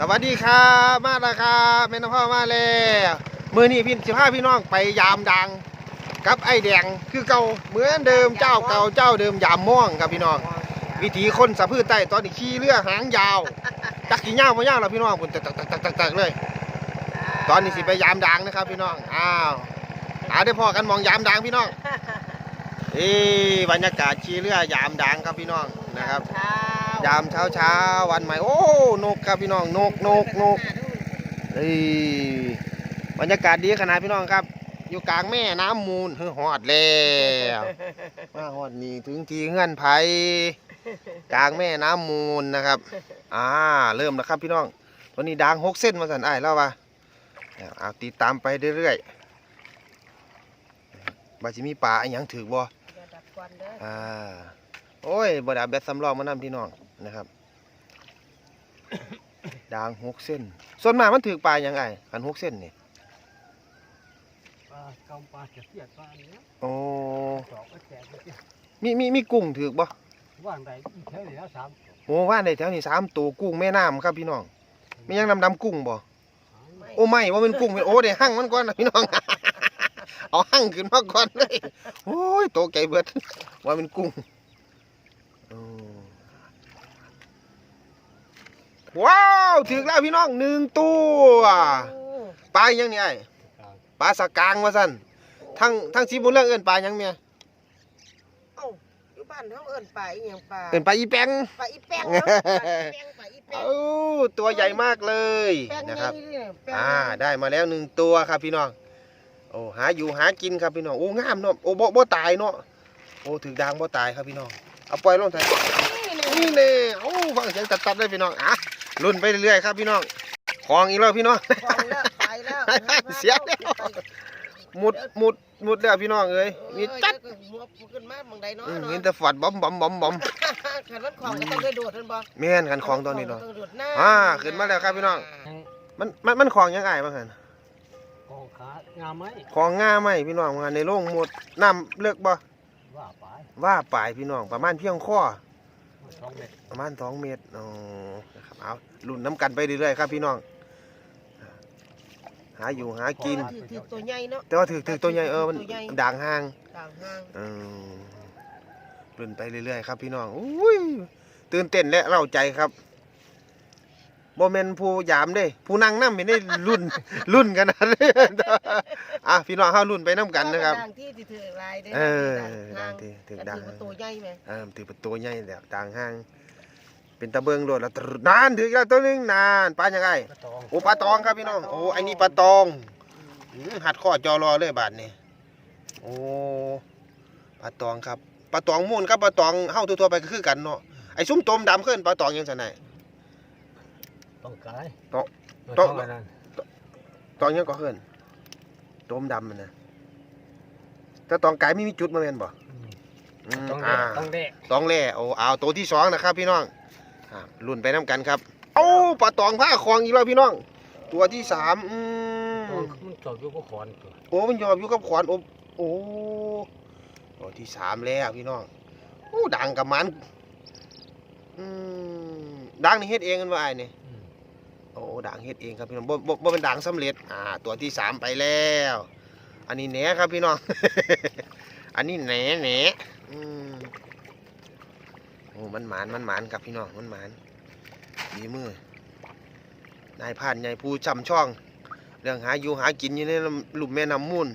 สวัสดีครับมาแล้วครับแม่น้ำพ่อมาแล้วมือนี้พี่สิบห้าพี่น้องไปยามดังกับไอ้แดงคือเก่าเหมือนเดิมเจ้าเก่าเจ้าเดิมยามม่วงครับพี่น้อง วิถีคนสะพื้นใต้ตอนนี้ขี่เรือหางยาวจักกี่ยาวมายาวแล้วพี่น้องคุณตักตักตักตักตักตักเลย ตอนนี้สิไปยามดังนะครับ พี่น้องอ้าวหาได้พอกันมองยามดังพี่น้องเอ้บรรยากาศขี่เรือยามดังครับพี่น้องนะครับเช้า ยามเช้าเช้าๆวันใหม่ โอ้ นกครับพี่น้อง นกนกนกเอ้ยบรรยากาศดีขนาดพี่น้องครับ อยู่กลางแม่น้ำมูลเฮ้ยหอดแล้วมาหอดนี่ถึงทีเงื่อนไผกลางแม่น้ำมูลนะครับ อ่า เริ่มแล้วครับพี่น้องตัวนี้ดังหกเส้นมาสันไอ้ายแล้ววะเอาติดตามไปเรื่อยๆบาจิมีป่าอนหยังถือบ่อย่าดับควันเด้ออ่า โอ้ยบไดาแบตสำรองมานำพี่น้อง นะครับดางหกเส้น ส่วนมากมันถือปลาอย่างไงขันหกเส้นนี่ปลากำปลาจะเสียดปลาเนี้ยโอ้สองก็แจกไปเสียมีมีมีกุ้งถือบ่ว่างใดอีกแค่เหลือสามโอ้ว่านในแถวนี้สามตัวกุ้งแม่น้ำครับพี่น้องมียังดำดำๆกุ้งบ่ไม่โอ้ไม่ว่าเป็นกุ้งเป็นโอ้เดี๋ยวหั่งมันก่อนนะพี่น้องเอาหั่งขึ้นมาก่อนเลยโอ้ยโตไก่เบิดว่าเป็นกุ้งโอ้ ว้าวถึงแล้วพี่น้องหนึ่งตัวโอ้ปลาอีหยังนี่ไอ้ปลาสะกางว่าซั่นทั้งทั้งสีบุญเรื่องเอิ้นปลาหยังเมียเอ้าอยู่บ้านเขาเอิ้นปลาอีหยังปลาเอิ้นปลาอีแปงปลาอีแป้งเนาะปลาอีแป้งปลาอีแป้งเอ้าตัวใหญ่มากเลยแป้งนะครับ ใหญ่นี่แป้งอ่าได้มาแล้วหนึ่งตัวครับพี่น้องโอ้หาอยู่หากินครับพี่น้องโอ้งามเนาะโอ้บ่บ่ตายเนาะโอ้ถึกดังบ่ตายครับพี่น้องเอาปล่อยลงเถอะนี่นี่แน่โอ้ฟังเสียงตัดๆเลยพี่น้องอะ ลุ้นไปเรื่อยๆครับพี่น้องของอีกแล้วพี่น้องของแล้วไปแล้วเสียแล้วหมุดหมุดหมุดแล้วพี่น้องเอ้ยมีเอ้ยจัดแล้วก็หัวขึ้นมาบางใดเนาะอืมเนาะเห็นแต่ฝัดบอมบอมบอมบอมขันรถของก็ต้องได้โดดเพิ่นบ่แม่นกันของตอนนี้เนาะต้องโดดน้ำอ่าขึ้นมาแล้วครับพี่น้องมันมันมันของยังไงบ้างกันกองขางามไหมของง่าไหมพี่น้องว่าในโรงหมดน้ำเลิกบ่ว่าไปว่าปลายพี่น้องประมาณเพียงข้อส องเม็ดประมาณสองเมตรอ๋อนะครับเอาลุ่นน้ำกันไปเรื่อยๆครับพี่น้อง หาอยู่หากิน ถือถือตัวใหญ่เนาะ แต่ว่าถือถือตัวใหญ่เออมันตัวใหญ่ ด่างห่างต่างห้างเออลุ่นไปเรื่อยๆครับพี่น้องอุ้ยตื่นเต้นและเล่าใจครับ โมเมนผู้ยามเด้ ผู้นั่งนั่งไม่ได้รุ่น รุ่นกันนะอะพี่น้องเข้ารุ่นไปน้ำกันนะครับด่างที่ที่ถือลายได้เออด่างด่างที่ถือแต่ด่างถือว่าตัวใหญ่ไหมเออถือเป็นตัวใหญ่แล้วต่างห้าง เป็นตะเบิงโดดแล้วตรึดนานถืออีกแล้วตัวหนึงนานปลายังไงกระตองโอ้ปลาตองครับพี่น้องโอ้อันนี้ปลาตองอืมหัดข้อจอรอเลยบาทนี่โอ้ปลาตองครับปลาตองมูนครับปลาตองเฮาทั่วๆไปก็คือกันเนาะไอ้ซุ้มตมดำขึ้นปลาตองยังไง ต้องกายต้องต้ต้อองงนั้นตองยังก็ขึ้นตมดำมันนะแต่ตองไก่ไม่มีจุดมาเป็นบ่อืมอืมต้องอ่าแดะต้องแดะตองแล่โอ้เอาตัวที่สองนะครับ พี่น้องอ่ารุ่นไปน้ำกันครับเอ้าปลาตองผ้าคลองอีกแล้วพี่น้อง ตัวที่สามอืต้องมมันจอดอยู่ก็ขอนตัวโอ้มันยอมอยู่กับขวานอบโอ้ตัวที่สามแล้วพี่น้องโอ้ดังกับมันอืมดังนี่เฮ็ดเองกันว่าไอ้นี่ อืมโอ้ดังเฮ็ดเองครับพี่น้องบ่บ่บ่เป็นดังสำเร็จอ่าตัวที่สามไปแล้ว อันนี้แหนครับพี่น้อง อันนี้แหนแหนอืมโอ้มันหมานมันหมานครับพี่น้องมันหมานดีมือนายพรานใหญ่ผู้จำช่อง เรื่องหาอยู่หากินอยู่ในลำลุ่มแม่น้ำมูล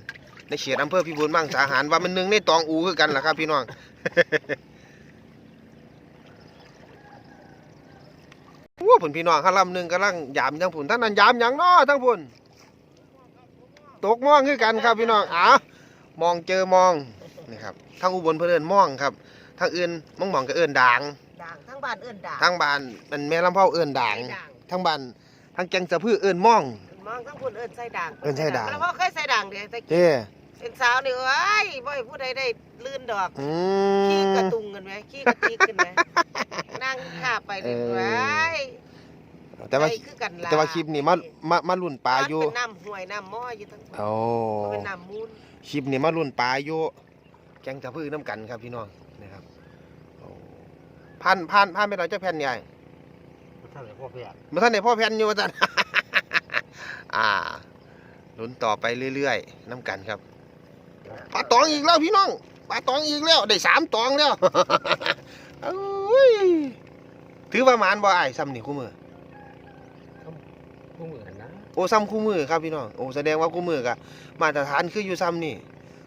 ในเขตอำเภอพิบูลมังสาหารว่ามันหนึ่งในตองอูคือกันล่ะครับพี่น้อง ว้า ผุนพี่น้องข้าลำหนึ่งกำลังยามยังผุนท่านนั้นยามหยังน้อทั้งผุนตกมองคือกันครับพี่น้องอะมองเจอมองนี่ครับทั้งอุบลเพื่นเอนมองครับทั้งอื่นมองมองก็เอินด่างด่างทั้งบ้านเอิ้นด่างทั้งบ้านมันแม่ลำเผาเอินด่างใส่ด่างทั้งบ้านทั้งแกงสะพือเอินมองมองทั้งคนเอิ้นใส่ด่างเอิ้นใส่ด่างแล้วพ่อเคยใส่ด่างเด้แต่เจ้ เป็นสาวนี่เอ้ยบ่ให้ผู้ใดได้ลื่นดอก อืขี้กระมตุงกันไหมขี้กระติกกันไหม นั่งข้าไปเลยเออ ไว้แต่ว่า ไปคือกันล่ะแต่ว่าคลิปนี้มามามาลุ่นปลาอยู่เป็นน้ำห้วยน้ำหม้ออยู่ทั้งหมดโอ้เป็นน้ำมูลคลิปนี้มาลุ่นปลาอยู่แกงสะพือน้ำกันครับพี่น้องนะครับโอ้ผ่านผ่านผ่านไปเราจะแผ่นใหญ่ผท่านเลยพ่อเพียรมาท่านในพ่อแพนอยู่ว่าท่านอ่าลุ้นต่อไปเรื่อยๆน้ำกันครับ ปลาตองอีกแล้วพี่น้องปลาตองอีกแล้วได้สามตองแล้วเอ้ยถือว่าหมานบ่ไอ้ายซ้ำนี่คู่มือผู้เหมือนนะโอ้ซ้ำคู่มือครับพี่น้องโอ้แสดงว่าคู่มือกะมาตรฐานคืออยู่ซ้ำนี่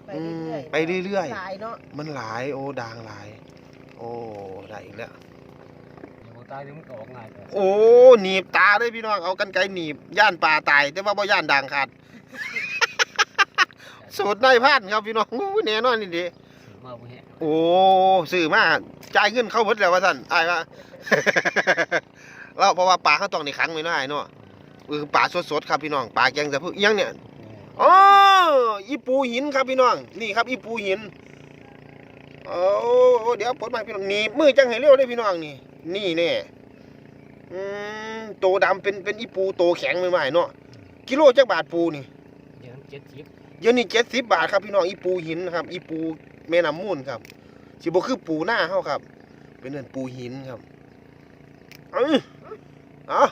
ไปอืมเรื่อยๆไปเรื่อยๆหลายเนาะมันหลายโอ้ด่างหลาย โอ้ได้อีกแล้วอย่างตายนี่มันก็ออกง่ายแต่โอ้หนีบตาเลยพี่น้องเอากันไกรหนีบย่านปลาตาย แต่ว่าบ่ย่านด่างขาด สูตรนายพันครับพี่น้องอู้แน่นอนนี่ดิถือมาบ่แห้งโอ้ซื้อมาจ่ายเงินเข้าหมดแล้วว่าท่านอายว่าแล้วเพราะว่าปลาเขาต้องในขังไว้เนาะไอ้เนาะเออปลาสดๆครับพี่น้องปลาแกงแต่พวกอิหยังเนี่ยอ๋ออีปูหินครับพี่น้องนี่ครับอีปูหินโอ้เดี๋ยวปลดมาพี่น้องหนี่มือจังให้เร็วเลยพี่น้องนี่ นี่แน่อืมโตดำเป็นเป็นอีปูโตแข็งใหม่ๆเนาะกิโลจักบาทปูนี่เดี๋ยวเจ็ดสิบ เดี๋ยวนี้เจ็ดสิบบาทครับพี่น้องอีปูหินครับอีปูแม่น้ำมูลครับสิบ่คือปูหน้าเฮาครับ เป็นเนินปูหินครับเอ้ยเอา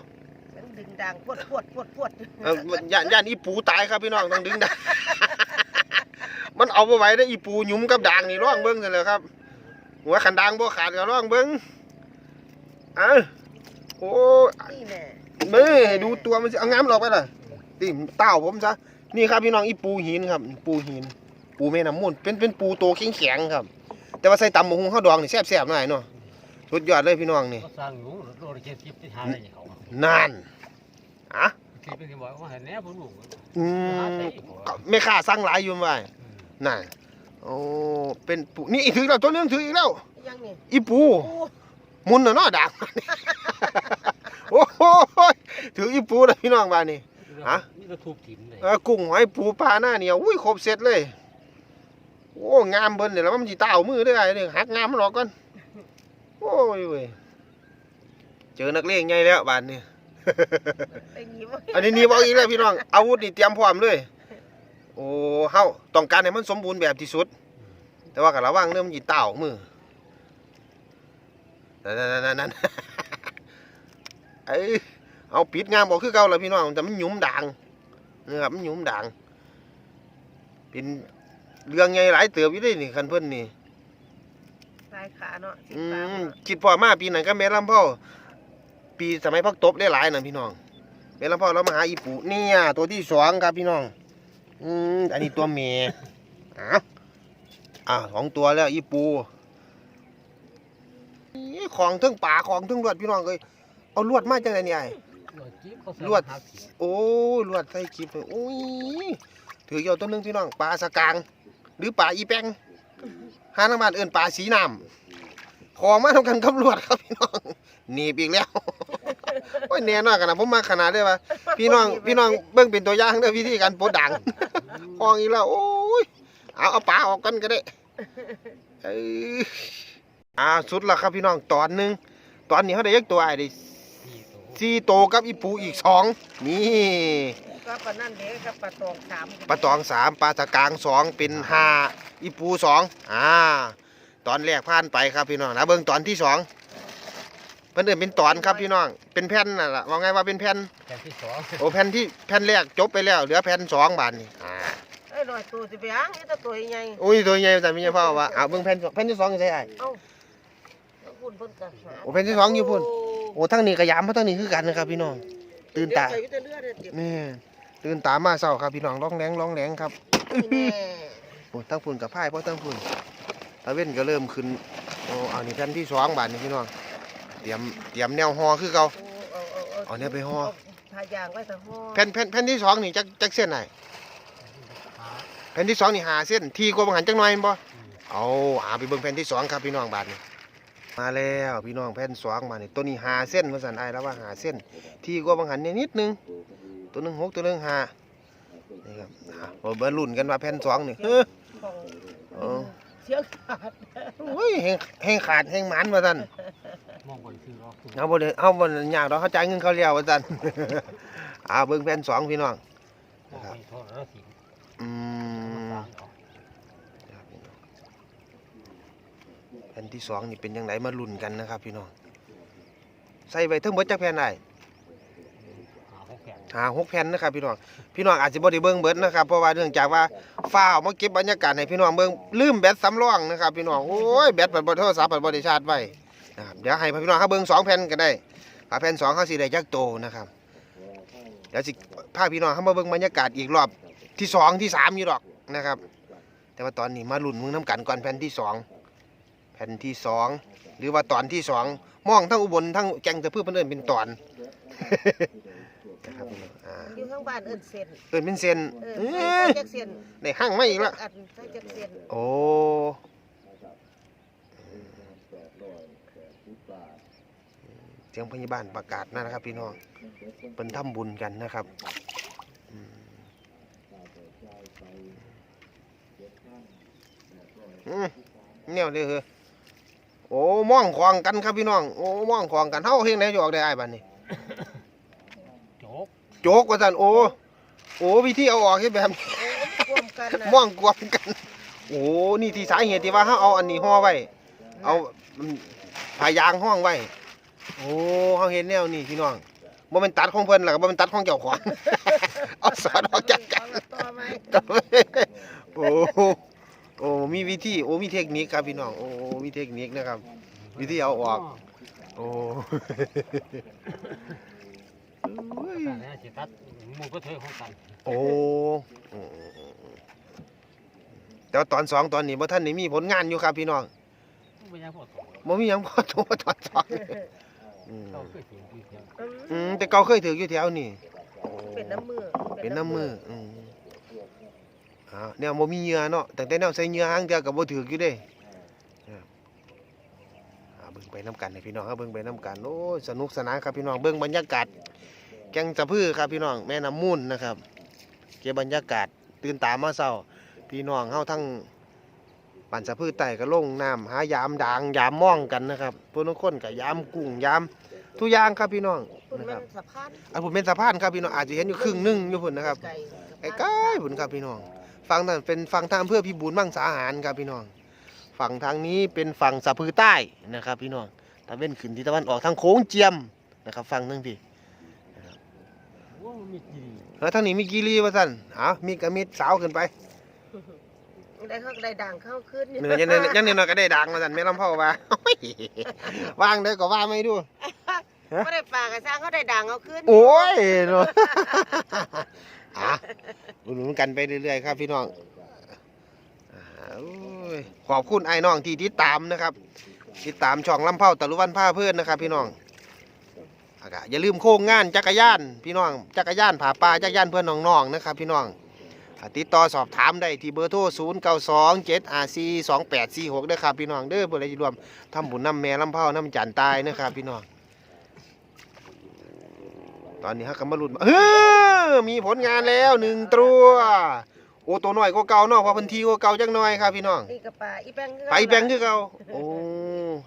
มันดึงดังพวดพวดพวดพวดเอาย่านย่านอีปูตายครับพี่น้องต้องดึงดางมันเอาบ่ไหว้ได้ออีปูหยุมกับด่างนี่ร้องเบิ่งซั่นแหละครับ หัวขันด่างบ่ขาดก็ร้องเบิ่งเอ้าโอ้นี่แน่เบ้ให้ดูตัวมันสิเอางามหรอกไปล่ะติเต้าผมซะ นี่ครับพี่น้องอีปูหินครับ ปูหิน ปูแม่น้ำมูลเป็นเป็นปูโตแข็งๆครับ แต่ว่าใส่ตำหมูหุงข้าวดองนี่แซ่บๆหน่อยเนาะสุดยอดเลยพี่น้องนี่ก็สร้างอยู่โลละเจ็ดสิบที่หาอะไรเขานั่นอะที่เป็นที่บอกว่าเห็นแน่ผู้ลูกอืมก็แม่ค้าสั่งหลายอยู่ว่านั่นโอ้เป็นปูนี่อีกถือแล้วตัวหนึงถืออีกแล้วยังนี่อีปูโอ้มุนน่ะเนาะดักโอ้โหถืออีปูเลยพี่น้องบ้านนี่ ฮะนี่ก็ทุบถิ่นเลยเออกุ้งหอยปูปลาหน้าเหนียวอุ้ยครบเสร็จเลยโอ้งามเบิ้นเดี๋ยวแล้วมันจีต้าเอามือได้ไงเนี่ยหักงามมันออกก่อนโอ้ยเว้ยเจอนักเลงใหญ่แล้วบ้านนี้ไปหนีบ่อันนี้หนี่บอกอีกแล้วพี่น้องอาวุธนี่เตรียมพร้อมเลยโอ้เฮาต้องการให้มันสมบูรณ์แบบที่สุด แต่ว่ากับระวังเรื่องมันจีต้าออกมือนั่นนั่นนั่นนั่นเอ้ย เอาปิดงามบอกคือเก่าแล้วพี่น้องแต่มันหยุมด่างนะครับมันหยุมด่าง เป็นเรื่องใหญ่หลายเติบอยู่เด้นี่คันเพิ่นนี่สายขาเนาะสิอืบสามมเนาะคิดพอมาปีนั้นก็แม่ลำพ่อปีสมัยพักตบได้หลายนะพี่น้องแม่ลำพ่อเรามาหาอีปูเนี่ยตัวที่สองครับพี่น้องอืมอันนี้ตัวเมียอะอะสองตัวแล้วอีปูนี่ของทึ่งป่าของทึ่งลวดพี่น้องเลยเอาลวดมาจังไงเนี่ยไอ้ ลวดจิ๊บเขาใส่ลวดหาถิ่นโอ้ยลวดใส่คลิปเลยโอ้ยถือเกี่ยวตัวหนึงพี่น้องปลาสะกาง หรือปลาอีแปงหาทางบ้านเอิ้นปลาสีน้ำของมาทำกันกับลวดครับพี่น้องหนีบอีกแล้วโอ้ยแน่นอนกันนะผมมาขนาดได้ปะพี่น้องพี่น้องเบิ่งเป็นตัวอย่างเด้อวิธีการปลดดังของอีกแล้วโอ้ยเอาเอาปลาออกกันก็ได้เอ้ยอ่าสุดแล้วครับพี่น้องตอนหนึงตอนนี้เขาได้ยักตัวไอ้ได้ที่โต สี่โตวกับอีปูอีกสองนี่ก็ปลานั่นเด้กับปลาตองสามปลาตองสามปลาตะกางสองเป็นห้าอีปูสองอ่า ตอนแรกผ่านไปครับพี่น้องนะเบิ่งตอนที่สองเพิ่นเอิ้นเป็นตอนครับพี่น้อง เป็นแผ่นน่ะล่ะว่าไงว่าเป็นแผ่นแผ่นที่สองโอ้แผ่นที่แผ่นแรกจบไปแล้วเหลือแผ่นสองบาทนี่อ่าเอ้ยลอยตัวสิไปยังนี่ตัวตัวใหญ่อุ้ยตัวใหญ่แต่ไม่ใช่พ่อว่าเอาเบิ่งแผ่นสองแผ่นที่สองอยู่ไสไอ้เอ้าแล้วคุณเพิ่นก็หาโอ้แผ่นที่สองอยู่พุ่น โอ้ทั้งนี้ก็ยามเพราะทั้งนี้คือกันนะครับ พี่น้องตื่นตาเดี๋ยวไปอยู่แต่เลือดเดี๋ยวแม่ตื่นตามาเช้าครับพี่น้องร้องแรงร้องแรงครับนี่แน่โอ้ทั้งพุ่นกับพายเพราะทั้งพุ่นตะเว้นก็เริ่มขึ้นโอ้เอานี่แผ่นที่สองบาทนี่พี่น้องเตรียมเตรียมแนวฮอคือเก่าโอ้เอาเอาเอาเอาเนี่ยไปห่อพายางไว้แต่ห่อแผ่นแผ่นแผ่นที่สองนี่จักจักเส้นไหนหาแผ่นที่สองนี่หาเส้นทีกว่าบางหันจังหน่อยแม่นบ่อืมเอาอาไปเบิ่งแผ่นที่สองครับพี่น้องบาทนี่ มาแล้วพี่น้องแผ่นสองมานี่ตัวนี้หาเส้นว่าสันไอ้แล้วว่าหาเส้น ทีกว่าบางหันเนี่ยนิดนึง ตัวหนึงหกตัวหนึงหานี่ครับอะเราเบิ่งลุ้นกันว่าแผ่นสองนี่เฮ้อของเออเสียงขาดโอ้ยแห้งแห้งขาดแห้งหมันว่าซั่นมองบนคือรอคือเอาบ่ได้เอาบ่ได้ยากดอกเขาจ่ายเงินเขาแล้วว่าซั่นอ่าเบิ่งแผ่นสองพี่น้องมองไปโทษแล้วถิ่นอืมาม สร้างเขา ครับพี่น้อง แผ่นที่สองนี่เป็นยังไงมาลุ้นกันนะครับ พี่น้องใส่ไว้เทั้งเบิดจักแผ่นได้หาหกแผ่นหาหกแผ่นนะครับพี่น้องพี่น้องอาจจะบ่ได้เบิ่งเบิดนะครับเพราะว่าเนื่องจากว่าฟ้าวมาเก็บบรรยากาศให้พี่น้องเบิ่งลืมแบตสำรองนะครับพี่น้องโอ้ยแบตเปิดบ่โทรศัพท์เปิดบ่ได้ชาร์จไว้นะครับเดี๋ยวให้พี่น้องเขาเบิ่งสองแผ่นก็ได้ถ้าแผ่นสองเขาสิได้จักโตนะครับเดี๋ยวสิพาพี่น้องเขามาเบิ่งบรรยากาศอีกรอบที่สองที่สามอยู่ดอกนะครับ แต่ว่าตอนนี้มาลุ้นมึงน้ำกันก่อนแผ่นที่สองแผ่นที่สองหรือว่าตอนที่สองมองทั้งอุบลทั้งแกงตะพืชเพิ่นเอิ้นเป็นตอนนะครับพี่น้องอ่าอยู่ข้างบ้านเอิ้นเส้นเอิ้นเป็นเส้นเอเอ้อใส่ยจักเส้นในห้างไม่อีกแล้วอันใส่จักเส้นโอ้เสียงพยาบาลประกาศนะครับ พี่น้องเป็นทำบุญกันนะครับอืมอืมเนี่ยเลยเหรอ โอ้มองควางกันครับพี่น้องโอ้มองควางกันเฮาเฮงไหนจะออกได้อ้ายบัดนี้โจกโจกว่าซั่นโอ้โอ้วิธีเอาออกเฮ็ดแบบโอ้ร่วมกันนะม่วงกวมกัน โอ้นี่ที่สาเหตุที่ว่าเขาเอาอันนี้ห่อไว้ เอาผ้ายางห้องไว้ โอ้เขาเห็นแนวนี่พี่น้องบ่แมันตัดของเพิ่นหรอกบ่แมันตัดของเจ้าของเอาสอดออกจากกันเอาละต่อไหมโอ้ โอ้มีวิธีโอ้มีเทคนิคครับพี่น้องโอ้มีเทคนิคนะครับ วิธีเอาออก โอ้แต่เนี่ยสิตัดหมูก็เทของกันโอ้อืมอืมอืมอืมแต่ว่าตอนสองตอนนี้บ่ท่านได้มีผลงานอยู่ครับพี่น้องไม่ยังพอตัวบ่มีหยังพอตัวตอนสองอืมเราเคยเห็นอยู่เดียวอืมแต่เก่าเคยถืออยู่แถวนี่เป็นน้ำมือเป็นน้ำมืออืม อ่าแนวบ่มีเหงื่อเนาะตั้งแต่แนวใส่เหงื่อหางเดียวก็บ่ถืออยู่เด้ครับอ่าเบิ่งไปน้ำกันให้พี่น้องครับเบิ่งไปน้ำกันโอ้ยสนุกสนานครับพี่น้องเบิ่งบรรยากาศแกงสะพือครับพี่น้องแม่น้ำมูลนะครับ เก็บบรรยากาศตื่นตามาเช้าพี่น้องเฮาทั้งปั่นสะพือไต่ก็ลงน้ำหายามด่างยามม่องกันนะครับพวกนักคนก็ยามกุ้งยามทุกอย่างครับพี่น้องคุณนะคมัรับนสะพานอันผมเป็นสะพานครับพี่น้องอาจจะเห็นอยู่ครึ่งหนึงอยู่พุ่นนะครับไก่ไอ้ใกล้พุ่นครับพี่น้อง ฝั่งนั้นเป็นฝั่งทางอำเพื่อพิบูลมังสาหารครับพี่น้อง ฝั่งทางนี้เป็นฝั่งสะพือใต้นะครับ พี่น้องตะเว้นขึ้นที่ตะวันออกทางโค้งเจียมนะครับฝั่งนึงพี่โอ้มีกี่แล้วทางนี้มีกีรีว่าสั่นเอามีกระมิดสาวขึ้นไปได้เขาได้ด่างเข้าขึ้นเนื้อยังเนื้อยังเนื้อก็ได้ดังมาสั่นไม่ลำเผาว่าโอ้ยว่างได้ก็ว่าไม่ดูไม่ได้ปลากระซังเขาได้ด่างเอาขึ้น โอ้ยเนาะ อะอุดหนุนกันไปเรื่อยๆครับพี่น้องอ่าโอ้ยขอบคุณไอ้น้องที่ติดตามนะครับ ติดตามช่องลำเผาตะลุวันผ้าเพื่อนนะครับ พี่น้องอะก็อย่าลืมโค้งงานจักรยานพี่น้องจักรยานผาป่าจักรยานเพื่อนน้องๆนะครับ พี่น้องอะติดต่อสอบถามได้ที่เบอร์โทร0 9 2 7 r c 2 8 4 6ด้วยครับพี่น้องเด้อเพื่ออะไรรวมทำบุญน้ำแม่ลำเผาน้ำจันตายนะครับพี่น้อง ตอนนี้ฮักกันมาลุ้นเฮ้อมีผลงานแล้วหนึ่งตัวโอ้ตัวน้อยก็เก่าเนาะเพอพันทีก็เก่าจังน้อยครับพี่น้องนี่กับปลาอีแป้งคือไปแปลงคือเก่าโอ้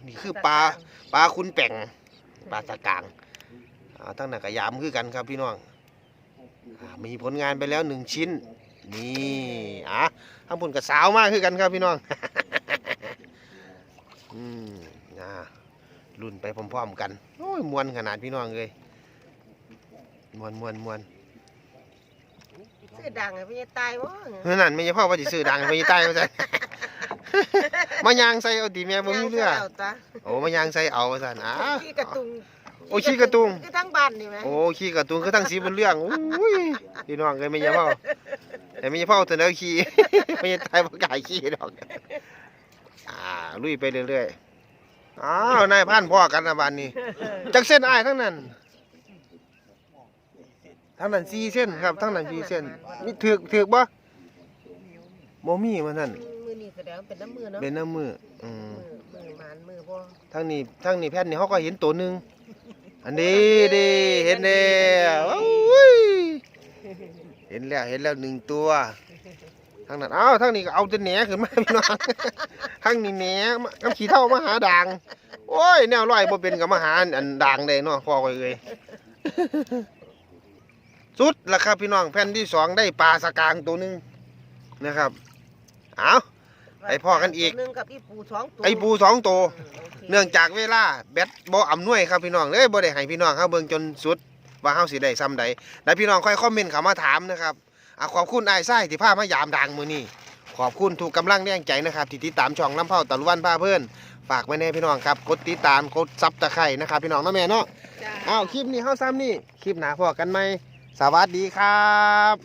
นี่คือปลาปลาคุณแป่งปลาตะกางอ่าตั้งแต่กระยามคือกันครับพี่น้องอ่ามีผลงานไปแล้วหนึ่งชิ้น นี่อะข้างบนกับสาวมากคือกันครับพี่น้องอืมอ่ารุ่นไปพร้อมๆกันโอ้ยมวนขนาดพี่น้องเลย มวนมวนมวนซื้อด่างไงพี่จะตายวะเมื่อนั้นไม่ใช่พ่อว่าจะซื้อดังไม่ใช่ใต้ว่าจะ มายางใส่เอาตีแม่บ่มีเรือเอาตาโอ้มายางใส่เอาว่าซั่นอะขี้กระตุงโอ้ขี้กระตุงคือทั้งบ้านนี่ไหมโอ้ขี้กระตุ้งคือทั้งสีบนเรื่องอุ้ยพี่น้องเลยไม่ใช่พ่อแต่ไม่ใช่พ่อเสนอขี้ไม่ใช่ใต้บ่กล้ายขี้ดอกอ่าลุยไปเรื่อยๆอ้าวนายพันพ่อกันนะบ้านนี้จักเส้นอ้ายทั้งนั้น ทั้งนั้น4เส้นครับทั้งนั้น4เส้นมีถึกถึกบ่บ่มีมันนั่นมือนี่แสดงว่าเป็นน้ำมือเนาะเป็นน้ำมืออืมมือมือหมานมือบ่ทั้งนี้ทั้งนี้แพทย์นี่เขาก็เห็นตัวหนึ่งอันนี้ดีเห็นแล้วโอ้ยเห็นแล้วเห็นแล้วหนึ่งตัวทั้งนั้นอ้าวทั้งนี้ก็เอาแต่แหนขึ้นมาพี่น้องทั้งนี้แหนมากับขี้เท่ามาหาด่าง โอ้ยแนวร้อยบ่เป็นกับมาหาอันด่างได้เนาะพอไปเลย สุดละครับพี่น้องแผ่นที่สองได้ปลาสกางตัวหนึ่งนะครับ เอาไปพ่อกันอีกตัวหนึงกับอีปูสองตัวไอ้ปูสองตัวมโคเนื่องจากเวลาแบตบ่อำนวยครับพี่น้องเลยบ่ได้ให้พี่น้องเฮาเบิ่งจนสุด ว่าเฮาสิได้ซ้ำใดแล้วพี่น้องค่อยคอมเมนต์เข้ามาถามนะครับอะขอบคุณอ้ายไส้ที่พามายามดังมื้อนี้ขอบคุณทุกกำลังแรงใจนะครับที่ติดตามช่องลำเผาตะลุวันพาเพิ่นฝากไว้แน่พี่น้องครับกดติดตามกดซับตะไคร่นะครับพี่น้องเนาะแม่เนาะจ้าอ้าวคลิปนี้เฮาซ้ำนี่คลิปหน้าพอกันไหม สวัสดีครับ